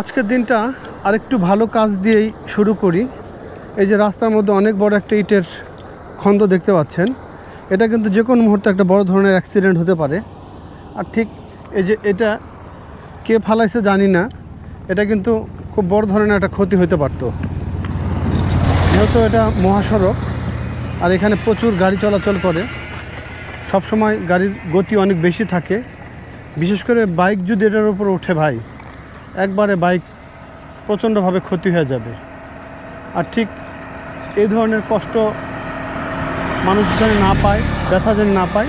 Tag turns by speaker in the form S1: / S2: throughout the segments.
S1: আজকের দিনটা আরেকটু ভালো কাজ দিয়েই শুরু করি। এই যে রাস্তার মধ্যে অনেক বড় একটা ইটের খন্দ দেখতে পাচ্ছেন। এটা কিন্তু যে কোনো মুহূর্তে একটা বড় ধরনের অ্যাক্সিডেন্ট হতে পারে। আর ঠিক এই যে এটা কে ফালাইছে জানি না। এটা কিন্তু খুব বড় ধরনের একটা ক্ষতি হতে পারতো। যেহেতু এটা মহাসড়ক, আর এখানে প্রচুর গাড়ি চলাচল করে। সব সময় গাড়ির গতি অনেক বেশি থাকে। বিশেষ করে বাইক যদি এটার উপর ওঠে ভাই একবারে বাইক প্রচণ্ডভাবে ক্ষতি হয়ে যাবে। আর ঠিক এই ধরনের কষ্ট মানুষ যেন না পায়, ব্যথা যেন না পায়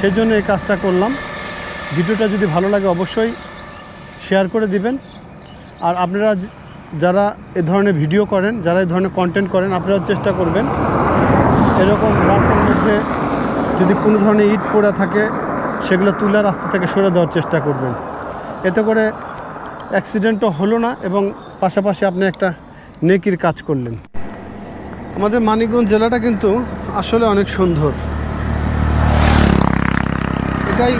S1: সেই জন্য এই কাজটা করলাম। ভিডিওটা যদি ভালো লাগে অবশ্যই শেয়ার করে দিবেন। আর আপনারা যারা এ ধরনের ভিডিও করেন, যারা এই ধরনের কন্টেন্ট করেন, আপনারাও চেষ্টা করবেন। এরকম রাস্তার মধ্যে যদি কোনো ধরনের ইট পড়ে থাকে, সেগুলো তুলে রাস্তা থেকে সরে দেওয়ার চেষ্টা করবেন। এতে করে অ্যাক্সিডেন্টও হলো না এবং পাশাপাশি আপনি একটা নেকির কাজ করলেন। আমাদের মানিকগঞ্জ জেলাটা কিন্তু আসলে অনেক সুন্দর। এটাই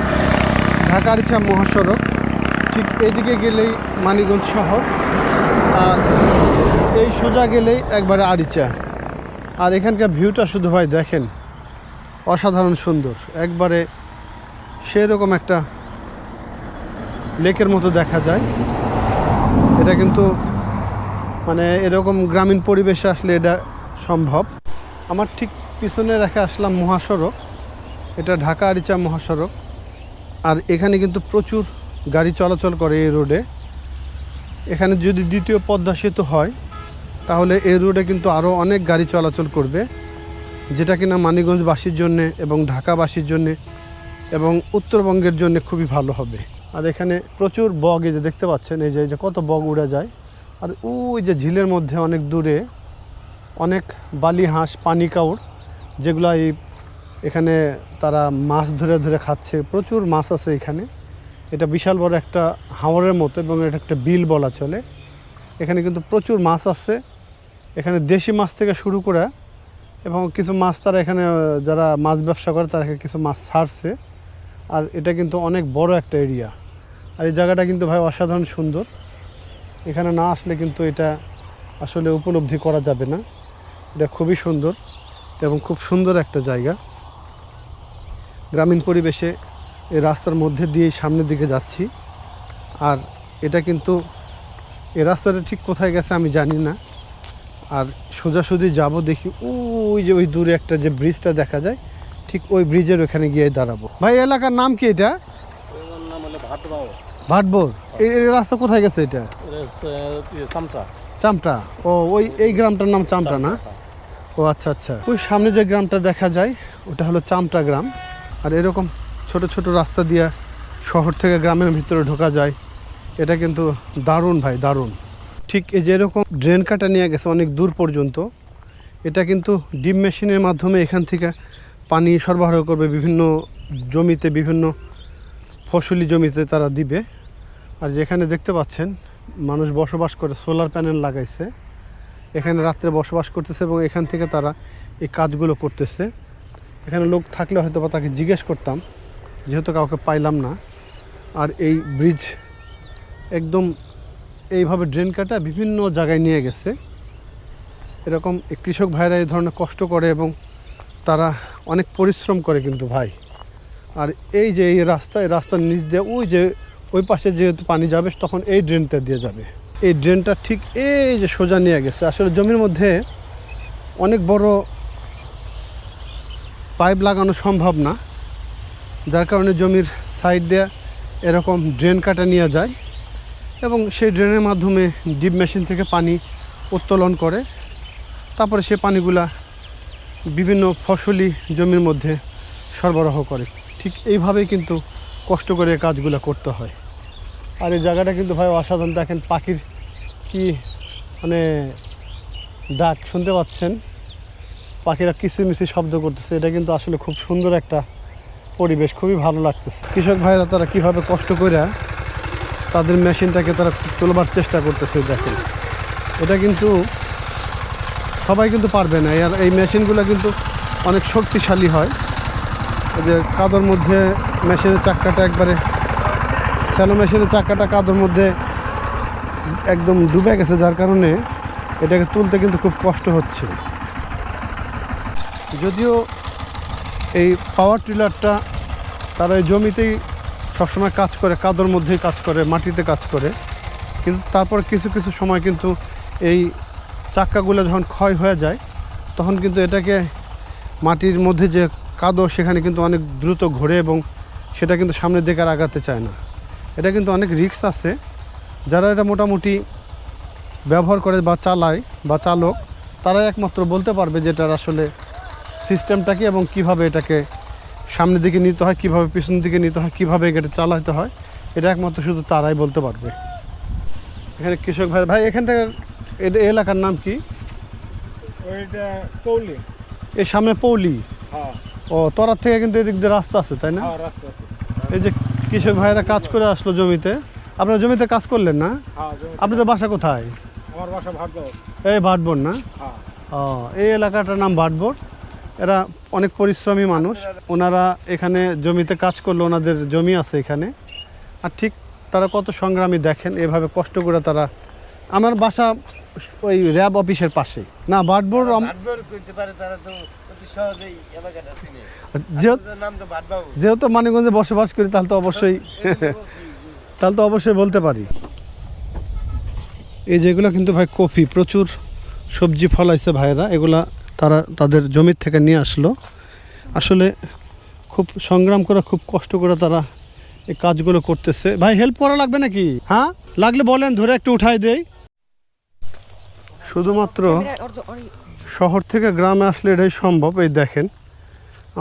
S1: ঢাকার ইচ্ছা মহাসড়ক, ঠিক এইদিকে গেলেই মানিকগঞ্জ শহর আর এই সোজা গেলেই একবারে আরিচা। আর এখানকার ভিউটা শুধু ভাই দেখেন, অসাধারণ সুন্দর। একবারে সেরকম একটা লেকের মতো দেখা যায়। এটা কিন্তু মানে এরকম গ্রামীণ পরিবেশে আসলে এটা সম্ভব। আমার ঠিক পিছনে রেখে আসলাম মহাসড়ক। এটা ঢাকা আরিচা মহাসড়ক। আর এখানে কিন্তু প্রচুর গাড়ি চলাচল করে এই রোডে। এখানে যদি দ্বিতীয় পদ্মা সেতু হয়, তাহলে এই রোডে কিন্তু আরও অনেক গাড়ি চলাচল করবে। যেটা কিনা মানিগঞ্জবাসীর জন্যে এবং ঢাকাবাসীর জন্যে এবং উত্তরবঙ্গের জন্য খুবই ভালো হবে। আর এখানে প্রচুর বগ এই যে দেখতে পাচ্ছেন, এই যে এই যে কত বগ উড়ে যায়। আর ওই যে ঝিলের মধ্যে অনেক দূরে অনেক বালি, হাঁস, পানি কাউড় যেগুলো এই এখানে তারা মাছ ধরে ধরে খাচ্ছে। প্রচুর মাছ আছে এখানে। এটা বিশাল বড় একটা হাওরের মতো এবং এটা একটা বিল বলা চলে। এখানে কিন্তু প্রচুর মাছ আছে। এখানে দেশি মাছ থেকে শুরু করে এবং কিছু মাছ তারা এখানে, যারা মাছ ব্যবসা করে, তারা কিছু মাছ ছাড়ছে। আর এটা কিন্তু অনেক বড় একটা এরিয়া। আর এই জায়গাটা কিন্তু ভাই অসাধারণ সুন্দর। এখানে না আসলে কিন্তু এটা আসলে উপলব্ধি করা যাবে না। এটা খুবই সুন্দর এবং খুব সুন্দর একটা জায়গা। গ্রামীণ পরিবেশে এই রাস্তার মধ্যে দিয়েই সামনের দিকে যাচ্ছি। আর এটা কিন্তু এ রাস্তাটা ঠিক কোথায় গেছে আমি জানি না। আর সোজাসুজি যাব দেখি ওই যে ওই দূরে একটা যে ব্রিজটা দেখা যায়, ঠিক ওই ব্রিজের ওখানে গিয়ে দাঁড়াবো। ভাই, এলাকার নাম কি এটা? ভাটবোর এই রাস্তা কোথায় গেছে এটা?
S2: ইয়ে চামটা।
S1: চামটা? ও ওই এই গ্রামটার নাম চামটা না? ও আচ্ছা আচ্ছা। ওই সামনে যে গ্রামটা দেখা যায় ওটা হলো চামটা গ্রাম। আর এরকম ছোট ছোট রাস্তা দিয়ে শহর থেকে গ্রামের ভিতরে ঢোকা যায় এটা কিন্তু দারুণ ভাই দারুণ। ঠিক এই যে এরকম ড্রেন কাটা নিয়ে গেছে অনেক দূর পর্যন্ত এটা কিন্তু ডিপ মেশিনের মাধ্যমে এখান থেকে পানি সরবরাহ করবে বিভিন্ন জমিতে বিভিন্ন ফসলি জমিতে তারা দিবে। আর যেখানে দেখতে পাচ্ছেন, মানুষ বসবাস করে সোলার প্যানেল লাগাইছে। এখানে রাত্রে বসবাস করতেছে এবং এখান থেকে তারা এই কাজগুলো করতেছে। এখানে লোক থাকলে হয়তো বা তাকে জিজ্ঞেস করতাম, যেহেতু কাউকে পাইলাম না। আর এই ব্রিজ একদম এইভাবে ড্রেন কাটা বিভিন্ন জায়গায় নিয়ে গেছে। এরকম কৃষক ভাইরা এই ধরনের কষ্ট করে এবং তারা অনেক পরিশ্রম করে কিন্তু ভাই। আর এই যে এই রাস্তা, এই রাস্তার নিচ দিয়ে ওই যে ওই পাশে যেহেতু পানি যাবে, তখন এই ড্রেনটা দিয়ে যাবে। এই ড্রেনটা ঠিক এই যে সোজা নিয়ে গেছে। আসলে জমির মধ্যে অনেক বড় পাইপ লাগানো সম্ভব না, যার কারণে জমির সাইড দিয়ে এরকম ড্রেন কাটা নিয়ে যায় এবং সেই ড্রেনের মাধ্যমে ডিপ মেশিন থেকে পানি উত্তোলন করে। তারপরে সে পানিগুলা বিভিন্ন ফসলি জমির মধ্যে সরবরাহ করে। ঠিক এইভাবেই কিন্তু কষ্ট করে কাজগুলো করতে হয়। আর এই জায়গাটা কিন্তু ভাই অসাধারণ। দেখেন পাখির কি মানে ডাক শুনতে পাচ্ছেন। পাখিরা কিচিমিচি শব্দ করতেছে। এটা কিন্তু আসলে খুব সুন্দর একটা পরিবেশ, খুবই ভালো লাগতেছে। কৃষক ভাইরা তারা কীভাবে কষ্ট করে তাদের মেশিনটাকে তারা তোলবার চেষ্টা করতেছে, দেখেন। এটা কিন্তু সবাই কিন্তু পারবে না। আর এই মেশিনগুলো কিন্তু অনেক শক্তিশালী হয়। যে কাদর মধ্যে মেশিনের চাক্কাটা একবারে স্যালো মেশিনের চাকাটা কাদর মধ্যে একদম ডুবে গেছে, যার কারণে এটাকে তুলতে কিন্তু খুব কষ্ট হচ্ছে। যদিও এই পাওয়ার টিলারটা তারা এই জমিতেই সবসময় কাজ করে কাদর মধ্যেই কাজ করে, মাটিতে কাজ করে, কিন্তু তারপর কিছু কিছু সময় কিন্তু এই চাক্কাগুলো যখন ক্ষয় হয়ে যায়, তখন কিন্তু এটাকে মাটির মধ্যে যে কাদো, সেখানে কিন্তু অনেক দ্রুত ঘোরে এবং সেটা কিন্তু সামনের দিকে আর আগাতে চায় না। এটা কিন্তু অনেক রিস্ক আছে। যারা এটা মোটামুটি ব্যবহার করে বা চালায় বা চালক তারাই একমাত্র বলতে পারবে যে এটার আসলে সিস্টেমটা কি এবং কীভাবে এটাকে সামনের দিকে নিতে হয় কীভাবে পিছনের দিকে নিতে হয় কীভাবে এটা চালাতে হয় এটা একমাত্র শুধু তারাই বলতে পারবে। এখানে কৃষক ভাই ভাই এখান থেকে এটা এলাকার নাম কি?
S2: কৌলি
S1: এই সামনে পৌলি?
S2: হ্যাঁ।
S1: ও তোরার থেকে কিন্তু এদিক দিয়ে রাস্তা আছে তাই না?
S2: হ্যাঁ রাস্তা আছে।
S1: এই যে কৃষক ভাইরা কাজ করে আসলো জমিতে। আপনার জমিতে কাজ করলেন না?
S2: আপনি তো
S1: আপনাদের বাসা কোথায়?
S2: আমার বাসা ভাগ্য
S1: এই ভাটবোর না?
S2: হ্যাঁ।
S1: ও এই এলাকাটার নাম ভাটবোর এরা অনেক পরিশ্রমী মানুষ। ওনারা এখানে জমিতে কাজ করল ওনাদের জমি আছে এখানে। আর ঠিক তারা কত সংগ্রামী দেখেন এভাবে কষ্ট করে তারা আমার বাসা ওই র্যাব অফিসের পাশে না
S3: ভাটবাবু
S1: যেহেতু মানিকগঞ্জে বসবাস করি তাহলে তো অবশ্যই তাহলে তো অবশ্যই বলতে পারি। এই যেগুলো কিন্তু ভাই কফি প্রচুর সবজি ফলাইছে ভাইয়েরা। এগুলা তারা তাদের জমির থেকে নিয়ে আসলো। আসলে খুব সংগ্রাম করে খুব কষ্ট করে তারা এই কাজগুলো করতেছে। ভাই হেল্প করা লাগবে নাকি? হ্যাঁ? লাগলে বলেন ধরে একটু উঠাই দেই। শুধুমাত্র শহর থেকে গ্রামে আসলে এটাই সম্ভব এই দেখেন।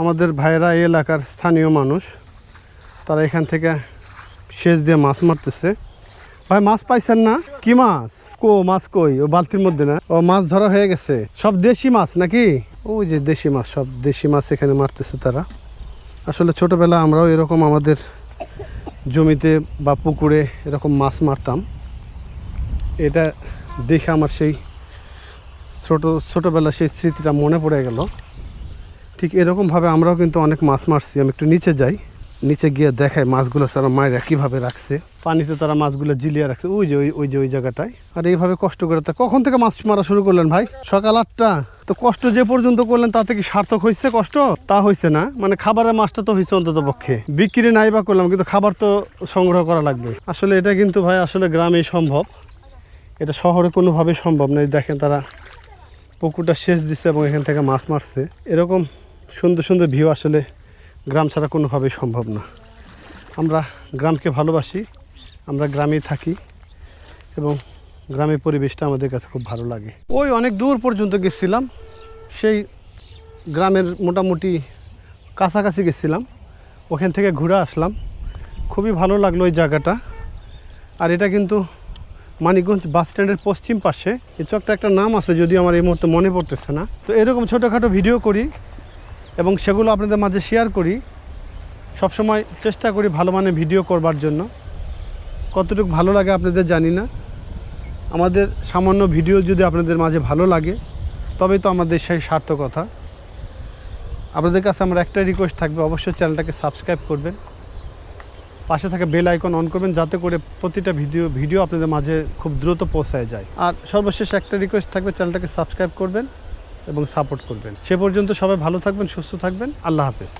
S1: আমাদের ভাইয়েরা এই এলাকার স্থানীয় মানুষ তারা এখান থেকে সেচ দিয়ে মাছ মারতেছে। ভাই মাছ পাইছেন না? কি মাছ? কো মাছ কই? ও বালতির মধ্যে না? ও মাছ ধরা হয়ে গেছে। সব দেশি মাছ নাকি? ওই যে দেশি মাছ সব দেশি মাছ এখানে মারতেছে তারা। আসলে ছোটবেলা আমরাও এরকম আমাদের জমিতে বা পুকুরে এরকম মাছ মারতাম। এটা দেখে আমার সেই ছোট ছোটবেলা সেই স্মৃতিটা মনে পড়ে গেল। ঠিক এরকমভাবে আমরাও কিন্তু অনেক মাছ মারছি। আমি একটু নিচে যাই। নিচে গিয়ে দেখাই মাছগুলো তারা মায়েরা কীভাবে রাখছে। পানিতে তারা মাছগুলো জিলিয়ে রাখছে। ওই যে, ওই ওই যে, ওই জায়গাটায়। আর এইভাবে কষ্ট করে তা কখন থেকে মাছ মারা শুরু করলেন ভাই? সকাল আটটা। তো কষ্ট যে পর্যন্ত করলেন তাতে কি সার্থক হয়েছে কষ্ট? তা হয়েছে না। মানে খাবারের মাছটা তো হয়েছে অন্তত পক্ষে। বিক্রি নাই বা করলাম, কিন্তু খাবার তো সংগ্রহ করা লাগবে। আসলে এটা কিন্তু ভাই, আসলে গ্রামেই সম্ভব। এটা শহরে কোনোভাবেই সম্ভব নয় দেখেন তারা পুকুরটা সেচ দিচ্ছে এবং এখান থেকে মাছ মারছে। এরকম সুন্দর সুন্দর ভিউ আসলে গ্রাম ছাড়া কোনোভাবেই সম্ভব না। আমরা গ্রামকে ভালোবাসি, আমরা গ্রামেই থাকি এবং গ্রামের পরিবেশটা আমাদের কাছে খুব ভালো লাগে। ওই অনেক দূর পর্যন্ত গেছিলাম, সেই গ্রামের মোটামুটি কাছাকাছি গেছিলাম। ওখান থেকে ঘুরে আসলাম। খুবই ভালো লাগল ওই জায়গাটা। আর এটা কিন্তু মানিকগঞ্জ বাস স্ট্যান্ডের পশ্চিম পাশে। এই চকটা একটা নাম আছে, যদিও আমার এই মুহূর্তে মনে পড়তেছে না। তো এরকম ছোটোখাটো ভিডিও করি এবং সেগুলো আপনাদের মাঝে শেয়ার করি। সবসময় চেষ্টা করি ভালো মানের ভিডিও করবার জন্য। কতটুকু ভালো লাগে আপনাদের জানি না। আমাদের সামান্য ভিডিও যদি আপনাদের মাঝে ভালো লাগে তবে তো আমাদের সেই সার্থকতা। আপনাদের কাছে আমার একটা রিকোয়েস্ট থাকবে, অবশ্যই চ্যানেলটাকে সাবস্ক্রাইব করবেন। পাশে থাকা বেল আইকন অন করবেন, যাতে করে প্রতিটা ভিডিও ভিডিও আপনাদের মাঝে খুব দ্রুত পৌঁছায় যায়। আর সর্বশেষ একটা রিকোয়েস্ট থাকবে চ্যানেলটাকে সাবস্ক্রাইব করবেন এবং সাপোর্ট করবেন। সে পর্যন্ত সবাই ভালো থাকবেন, সুস্থ থাকবেন। আল্লাহ হাফেজ।